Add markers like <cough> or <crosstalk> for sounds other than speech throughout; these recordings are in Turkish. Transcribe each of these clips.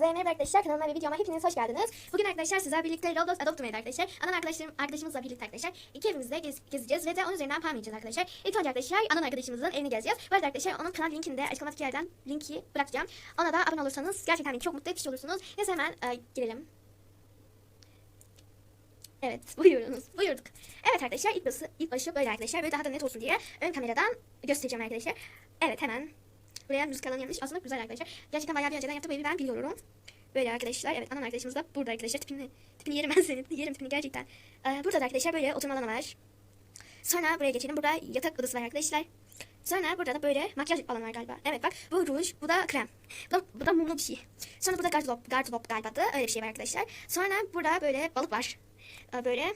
Hepinize merhaba arkadaşlar kanalıma ve videoma hepiniz hoş geldiniz. Bugün arkadaşlar sizlerle birlikte Roblox Adopt Made arkadaşlar. Anan arkadaşlarım, arkadaşımızla birlikte arkadaşlar iki evimizde gez, gezeceğiz ve de onun üzerinden puan vereceğiz arkadaşlar. İlk önce arkadaşlar anan arkadaşımızın evini gezeceğiz. Bu arada arkadaşlar onun kanal linkini de açıklamadaki yerden linki bırakacağım. Ona da abone olursanız gerçekten çok mutlu etmiş olursunuz. Neyse hemen e, girelim. Evet <laughs> buyurunuz buyurduk. Evet arkadaşlar ilk başı, ilk başı böyle arkadaşlar böyle daha da net olsun diye ön kameradan göstereceğim arkadaşlar. Evet hemen buraya müzik alanı yanlış aslında güzel arkadaşlar. Gerçekten bayağı bir önceden yaptı bu evi ben biliyorum. Böyle arkadaşlar evet anan arkadaşımız da burada arkadaşlar tipini tipini yerim ben senin <laughs> yerim tipini gerçekten. Ee, burada da arkadaşlar böyle oturma alanı var. Sonra buraya geçelim burada yatak odası var arkadaşlar. Sonra burada da böyle makyaj alanı var galiba. Evet bak bu ruj, bu da krem. Bu da, bu da mumlu bir şey. Sonra burada gardırop, gardırop galiba da öyle bir şey var arkadaşlar. Sonra burada böyle balık var. Ee, böyle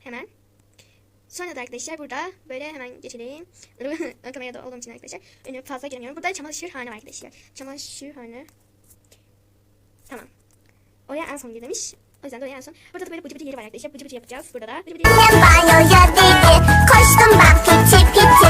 hemen. Sonra da arkadaşlar burada böyle hemen geçelim. <laughs> Ön kamerada olduğum için arkadaşlar. Önüme fazla giremiyorum. Burada çamaşırhane var arkadaşlar. Çamaşırhane. Tamam. Oraya en son girmiş. O yüzden de oraya en son. Burada da böyle bıcı bıcı yeri var arkadaşlar. Bıcı bıcı yapacağız. Burada da bıcı bıcı. Koştum ben piti piti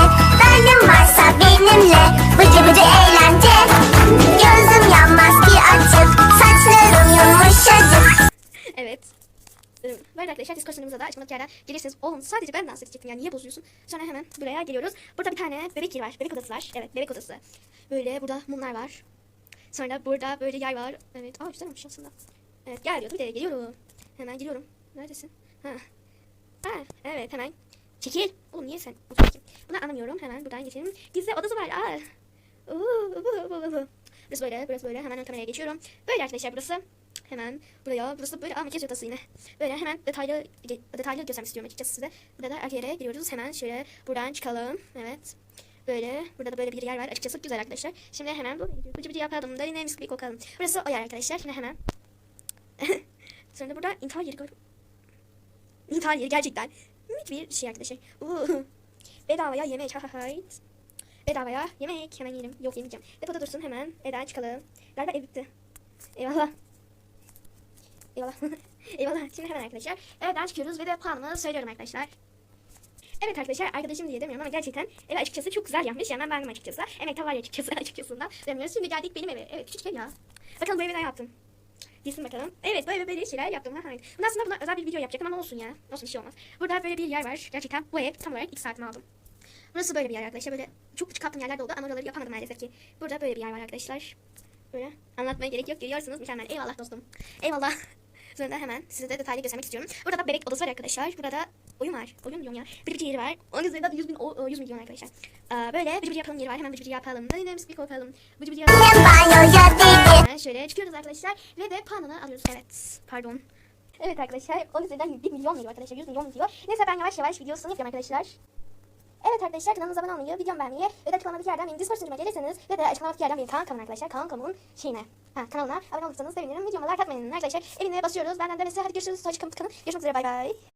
Discord'larımıza da açmalık yerden gelirseniz olun. Sadece ben dans edecektim yani niye bozuyorsun? Sonra hemen buraya geliyoruz. Burada bir tane bebek yeri var. Bebek odası var. Evet bebek odası. Böyle burada mumlar var. Sonra burada böyle yer var. Evet. Aa güzelmiş aslında. Evet gel diyordu bir de geliyorum. Hemen geliyorum. Neredesin? Ha. Ha evet hemen. Çekil. Oğlum niye sen? Bunu anlamıyorum. Hemen buradan geçelim. Gizli odası var. Aa. Burası böyle, burası böyle. Hemen ön kameraya geçiyorum. Böyle arkadaşlar burası. Hemen buraya, burası böyle, aa makyaj odası yine. Böyle hemen detaylı detaylı göstermek istiyorum açıkçası size. Burada da arka yere giriyoruz. Hemen şöyle buradan çıkalım. Evet. Böyle, burada da böyle bir yer var. Açıkçası güzel arkadaşlar. Şimdi hemen gidiyoruz. Bıcı bıcı yapalım. Darine mis gibi kokalım. Burası o yer arkadaşlar. Şimdi hemen. <laughs> Sonra da burada intihar yeri galiba. İntihar yeri gerçekten. Minik bir şey arkadaşlar. Uuu. <laughs> Bedavaya yemek. Ha ha ha. Bedavaya yemek. Hemen yiyelim. Yok yemeyeceğim. Depoda dursun hemen. Eda çıkalım. Galiba ev bitti. Eyvallah. Eyvallah. <laughs> Eyvallah. Şimdi hemen arkadaşlar. Evden çıkıyoruz ve de puanımı söylüyorum arkadaşlar. Evet arkadaşlar arkadaşım diye demiyorum ama gerçekten ev açıkçası çok güzel yapmış. Yani ben beğendim açıkçası. Emekte var ya açıkçası <laughs> açıkçasından demiyoruz. Şimdi geldik benim eve. Evet küçük ev ya. Bakalım bu evi ne yaptım. Gitsin bakalım. Evet böyle böyle şeyler yaptım. Ha, hayır. Bundan aslında buna özel bir video yapacaktım ama olsun ya. Olsun bir şey olmaz. Burada böyle bir yer var. Gerçekten bu ev tam olarak ilk saatimi aldım. Burası böyle bir yer arkadaşlar. Böyle çok küçük kaptığım yerler de oldu ama oraları yapamadım maalesef ki. Burada böyle bir yer var arkadaşlar. Böyle anlatmaya gerek yok. Görüyorsunuz mükemmel. Eyvallah dostum. Eyvallah. <laughs> Sonra hemen size de detaylı göstermek istiyorum. Burada da bebek odası var arkadaşlar. Burada oyun var. Oyun diyorum ya. Bir yeri var. Onun üzerinde de 100 bin, o, o, 100 milyon arkadaşlar. Aa, böyle bir yapalım yeri var. Hemen bir yapalım. Ne neyimiz bir yapalım. Dedi Hemen şöyle çıkıyoruz arkadaşlar. Ve de puanını alıyoruz. Evet. Pardon. Evet arkadaşlar. Onun üzerinden 1 milyon veriyor arkadaşlar. 100 milyon diyor. Neyse ben yavaş yavaş videosunu yapıyorum arkadaşlar. Arkadaşlar kanalımıza abone olmayı, videomu beğenmeyi ve de açıklamadaki yerden benim Discord sunucuma gelirseniz ve de açıklamadaki yerden benim Kaan kanalım arkadaşlar. Kaan kanalımın şeyine. Ha kanalına abone olursanız sevinirim. Videoma like atmayın arkadaşlar. Evine basıyoruz. Benden de size hadi görüşürüz. Hoşçakalın. Görüşmek üzere bay bay.